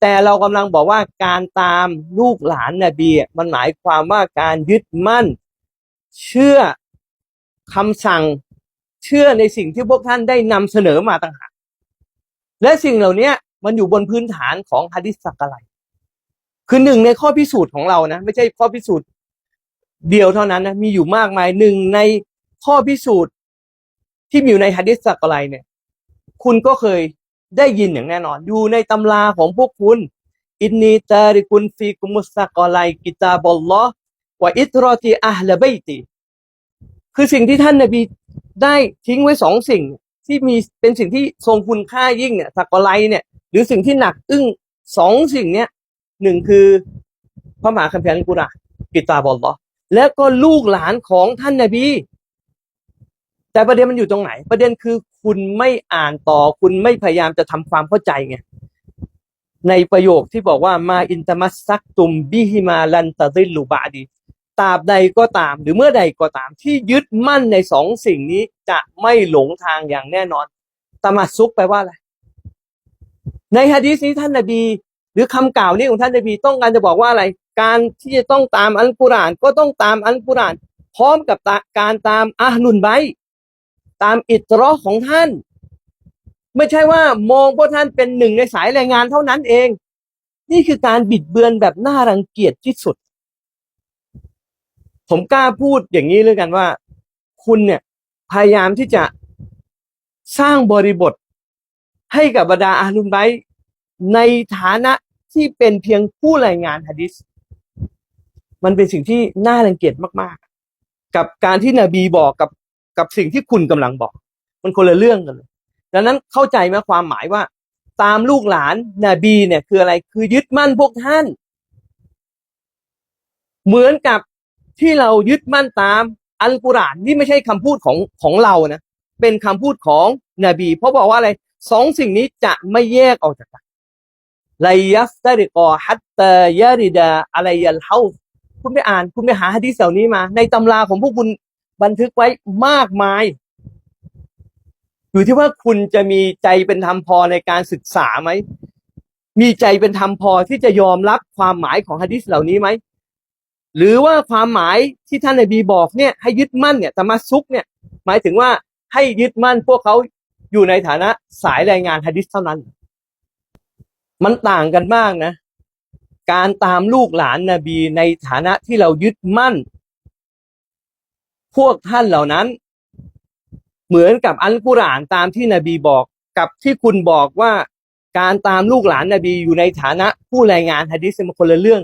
แต่เรากำลังบอกว่าการตามลูกหลานนบีมันหมายความว่าการยึดมั่น เชื่อคำสั่งเชื่อในสิ่งที่พวกท่านได้นำเสนอมาต่างหากและสิ่งเหล่านี้มันอยู่บนพื้นฐานของฮะดิษสักอะไรคือหนึ่งในข้อพิสูจน์ของเรานะ ไม่ใช่ข้อพิสูจน์เดียวเท่านั้นนะมีอยู่มากมายหนึ่งในข้อพิสูจน์ที่มีอยู่ในฮะดิษสักอะไรเนี่ย คุณก็เคย ได้ยินอย่างแน่นอน อยู่ในตำราของพวกคุณ อินนีตาริกุนฟีกุมุสสักอไรกิตาบอลลอฮ์วะอิตรอติอัลเบยติคือสิ่งที่ท่านนบีได้ทิ้งไว้สองสิ่ง ที่มีเป็นสิ่งที่ทรงคุณค่ายิ่งเนี่ยสักอไรเนี่ย หรือสิ่งที่หนักอึ้งสองสิ่งเนี้ยหนึ่งคือพระมหาคัมภีร์อัลกุรอานกิตาบอลลอและก็ลูกหลานของท่านนบี แต่ประเด็นมันอยู่ตรงไหน ประเด็นคือ คุณไม่อ่านต่อ คุณไม่พยายามจะทำความเข้าใจไงในประโยคที่บอกว่ามาอินตมัสซักตุมบิฮิมาลันตะดิลูบาดีตราบใดก็ตาม หรือเมื่อใดก็ตามที่ยึดมั่นในสองสิ่งนี้จะไม่หลงทางอย่างแน่นอนตมัสซุกแปลว่าอะไร ในฮะดีษนี้ท่านนบี หรือคำกล่าวนี้ของท่านนบีต้องการจะบอกว่าอะไร การที่จะต้องตามอัลกุรอานก็ต้องตามอัลกุรอาน พร้อมกับการตามอาลุนไบ ตามอิตรอของท่าน ไม่ใช่ว่ามองพวกท่านเป็นหนึ่งในสายแรงงานเท่านั้นเอง นี่คือการบิดเบือนแบบน่ารังเกียจที่สุด ผมกล้าพูดอย่างนี้เลยกันว่า คุณเนี่ยพยายามที่จะสร้างบริบทให้กับบรรดาอาลุนไบในฐานะที่เป็นเพียงผู้รายงานฮะดิษมันเป็นสิ่งที่น่ารังเกียจมาก ๆ กับการที่นบีบอกกับ กับสิ่งที่คุณกำลังบอก มันคนละเรื่องกันเลยดังนั้นเข้าใจไหมความหมายว่า ตามลูกหลานนบีเนี่ยคืออะไรคือยึดมั่นพวกท่าน เหมือนกับที่เรายึดมั่นตามอัลกุรอานนี่ไม่ใช่คำพูดของของเรานะเป็นคำพูดของนบี เพราะบอกว่าอะไรสองสิ่งนี้จะไม่แยกออกจากกันไลยัสตริกอฮัตตายาริดาอะไรยัลเฮาคุณไปอ่าน คุณไปหาฮะดีษเหล่านี้มา ในตำราของพวกคุณ บันทึกไว้มากมาย อยู่ที่ว่าคุณจะมีใจเป็นธรรมพอในการศึกษาไหม มีใจเป็นธรรมพอที่จะยอมรับความหมายของฮะดิษเหล่านี้ไหม หรือว่าความหมายที่ท่านนบีบอกเนี่ยให้ยึดมั่นเนี่ยตะมัสซุกเนี่ย หมายถึงว่าให้ยึดมั่นพวกเขาอยู่ในฐานะสายรายงานฮะดิษเท่านั้น มันต่างกันมากนะ การตามลูกหลานนบีในฐานะที่เรายึดมั่น พวกท่านเหล่านั้น เหมือนกับอัลกุรอานตามที่นบีบอกกับที่คุณบอกว่าการตามลูกหลานนบีอยู่ในฐานะผู้รายงานฮะดิษมันคนละเรื่อง